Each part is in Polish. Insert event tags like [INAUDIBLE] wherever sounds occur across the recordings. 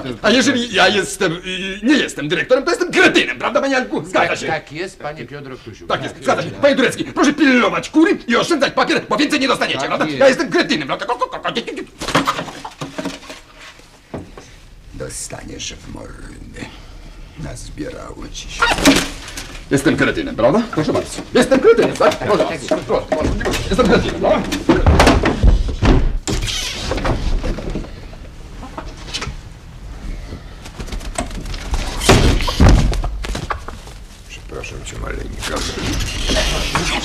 Tak. A jeżeli ja jestem, y, nie jestem dyrektorem, to jestem kretynem, prawda, panie Janku? Zgadza Tak, się. tak jest, panie Piotr Krusiu. Tak jest, zgadza się. Panie Turecki, proszę pilnować kury i oszczędzać papier, bo więcej nie dostaniecie, Tak prawda? jest. Ja jestem kretynem, prawda? Dostaniesz w mordę. Nazbierało ci się. Jestem kretynem, prawda? Proszę bardzo. Jestem kretynem, tak? Proszę bardzo. Proszę, muszę. Jestem kretynem, prawda? Przepraszam cię maleńka.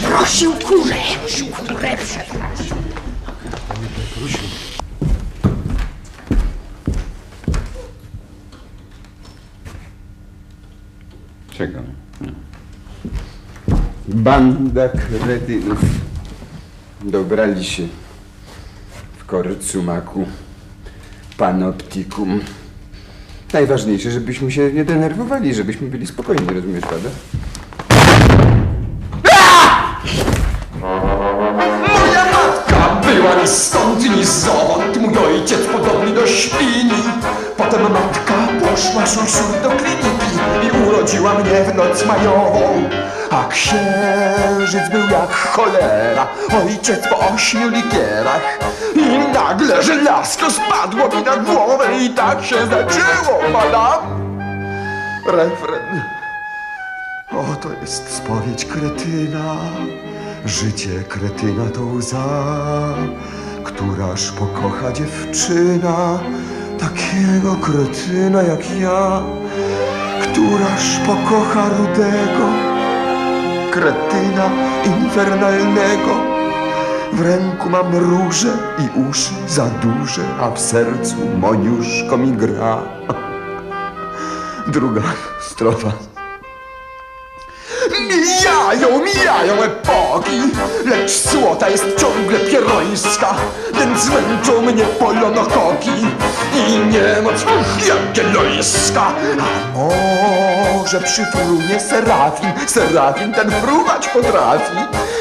Prosił kurę! Kurę, przepraszam. Czego? Banda kretynów dobrali się w korcu maku panoptikum. Najważniejsze, żebyśmy się nie denerwowali, żebyśmy byli spokojni, rozumiesz, prawda? Matka była ni stąd, ni zowąd, mój ojciec podobny do świni. Potem matka poszła szur do kliniki i urodziła mnie w noc majową. A księżyc był jak cholera, ojciec po ośmiu likierach. I nagle żelazko spadło mi na głowę i tak się zaczęło, madam. Refren. O, to jest spowiedź kretyna. Życie kretyna to łza, któraż pokocha dziewczyna, takiego kretyna jak ja, któraż pokocha rudego, kretyna infernalnego. W ręku mam róże i uszy za duże, a w sercu moniuszko mi gra. [LAUGHS] Druga [LAUGHS] strofa. Mijają, mijają epoki, lecz złota jest ciągle pierońska, więc zmęczą mnie polonokoki i niemoc jagiellońska. A może przyfrunie serafin, serafin ten fruwać potrafi.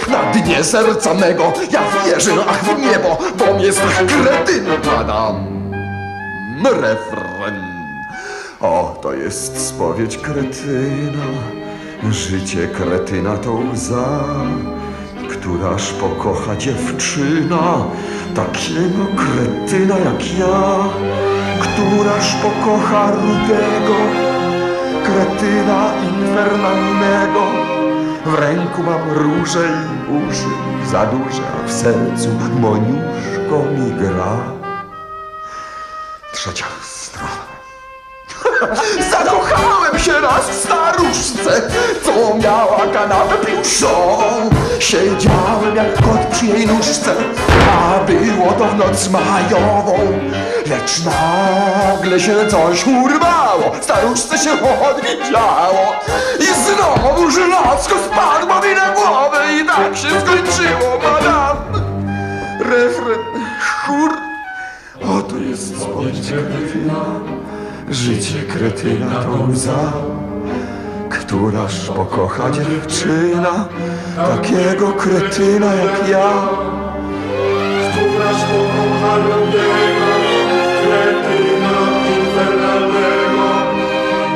Na dnie serca mego ja wierzę, ach w niebo, bom jest kretyn, padam. Refren. O, to jest spowiedź kretyna. Życie kretyna to łza, któraż pokocha dziewczyna, takiego kretyna jak ja, któraż pokocha rudego, kretyna infernalnego. W ręku mam róże i uszy za duże, a w sercu moniuszko mi gra. Trzecia strona. [LAUGHS] Zakochałem się raz w staruszce, miała kanapę pluszową. Siedziałem jak kot przy jej nóżce, a było to w noc majową. Lecz nagle się coś urwało, staruszce się odwiedziało. I znowu żelazko spadło mi na głowę i tak się skończyło, madam. Refren, chór, oto jest spowiedź kretyna. Życie kretyna to łza, któraż pokocha dziewczyna, takiego kretyna jak ja. Któraż pokocha rudego, kretyna infernalnego.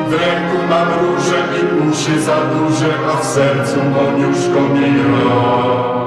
W ręku mam róże i uszy za duże, a w sercu moniuszko mi gra.